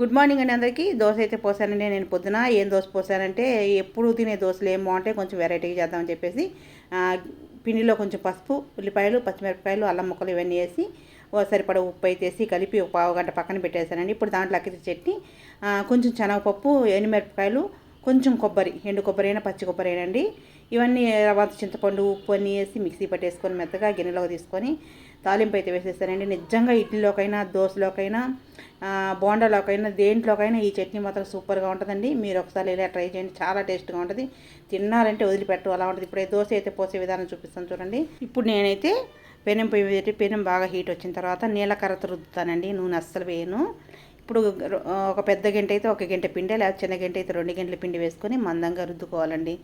Good morning అండి అందరికీ. దోశ అయితే పోసానండి. నేను పొద్దున ఏం దోశ పోసానంటే ఎప్పుడు తినే దోశలు ఏం బాగుంటే కొంచెం వెరైటీగా చేద్దామని చెప్పేసి పిండిలో కొంచెం పసుపు ఉల్లిపాయలు పచ్చిమిరపకాయలు అల్లం ముక్కలు ఇవన్నీ వేసి ఓ సరిపడ ఉప్పు అయితే కలిపి ఒక పావు గంట పక్కన పెట్టేశానండి ఇప్పుడు దాంట్లో అక్కితే చట్నీ కొంచెం శనగపప్పు ఎనిమిరపకాయలు కొంచెం కొబ్బరి ఎండు కొబ్బరి అయినా పచ్చి కొబ్బరి అయినా అండి ఇవన్నీ తర్వాత చింతపండు ఉప్పు అన్నీ వేసి మిక్సీ పట్టేసుకొని మెత్తగా గిన్నెలోకి తీసుకొని తాలింపు అయితే వేసేస్తానండి నిజంగా ఇడ్లీలోకైనా దోశలోకైనా బోండాలోకైనా దేంట్లోకైనా ఈ చట్నీ మాత్రం సూపర్గా ఉంటుందండి. మీరు ఒకసారి ఇలా ట్రై చేయండి. చాలా టేస్ట్గా ఉంటుంది. తిన్నారంటే వదిలిపెట్టు అలా ఉంటుంది. ఇప్పుడు దోశ అయితే పోసే విధానం చూపిస్తాను చూడండి. ఇప్పుడు నేనైతే పెనం పొయ్యి పెట్టి పెనం బాగా హీట్ వచ్చిన తర్వాత నీళ్ళకర్రతో రుద్దుతానండి. నూనె అస్సలు వేయను. ఇప్పుడు ఒక పెద్ద గంట అయితే ఒక గంట పిండి లేదా చిన్న గంట అయితే రెండు గంటల పిండి వేసుకొని మందంగా రుద్దుకోవాలండి.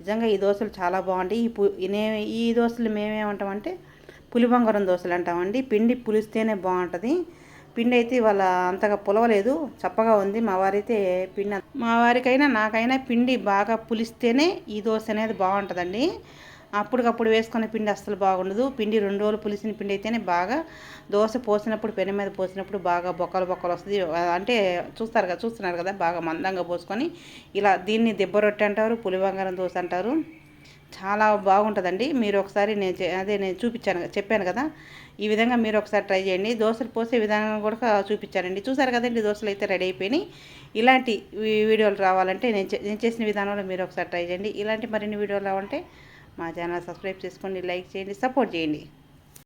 నిజంగా ఈ దోశలు చాలా బాగుంటాయి. ఈ పు ఈ దోశలు మేమేమంటామంటే పులిబంగారం దోశలు అంటామండి. పిండి పులిస్తేనే బాగుంటుంది. పిండి అయితే ఇవాళ అంతగా పులవలేదు చప్పగా ఉంది. మా వారైతే పిండి మా వారికైనా నాకైనా పిండి బాగా పులిస్తేనే ఈ దోశ అనేది బాగుంటుందండి. అప్పటికప్పుడు వేసుకునే పిండి అస్సలు బాగుండదు. పిండి రెండు రోజులు పులిసిన పిండి అయితేనే బాగా దోశ పోసినప్పుడు పెనం మీద పోసినప్పుడు బాగా బొక్కలు బొక్కలు వస్తుంది. అంటే చూస్తారు కదా చూస్తున్నారు కదా బాగా మందంగా పోసుకొని ఇలా దీన్ని దెబ్బ రొట్టె అంటారు పులిబంగారం దోశ అంటారు. చాలా బాగుంటుందండి. మీరు ఒకసారి నేను చే- అదే నేను చూపించాను చెప్పాను కదా. ఈ విధంగా మీరు ఒకసారి ట్రై చేయండి. దోశలు పోసే విధానం కూడా చూపించానండి చూసారు కదండి దోశలు అయితే రెడీ అయిపోయినాయి. ఇలాంటి వీడియోలు రావాలంటే నేను చే- నేను చేసిన విధానంలో మీరు ఒకసారి ట్రై చేయండి. ఇలాంటి మరిన్ని వీడియోలు రావాలంటే మా ఛానల్ సబ్స్క్రైబ్ చేసుకోండి లైక్ చేయండి సపోర్ట్ చేయండి.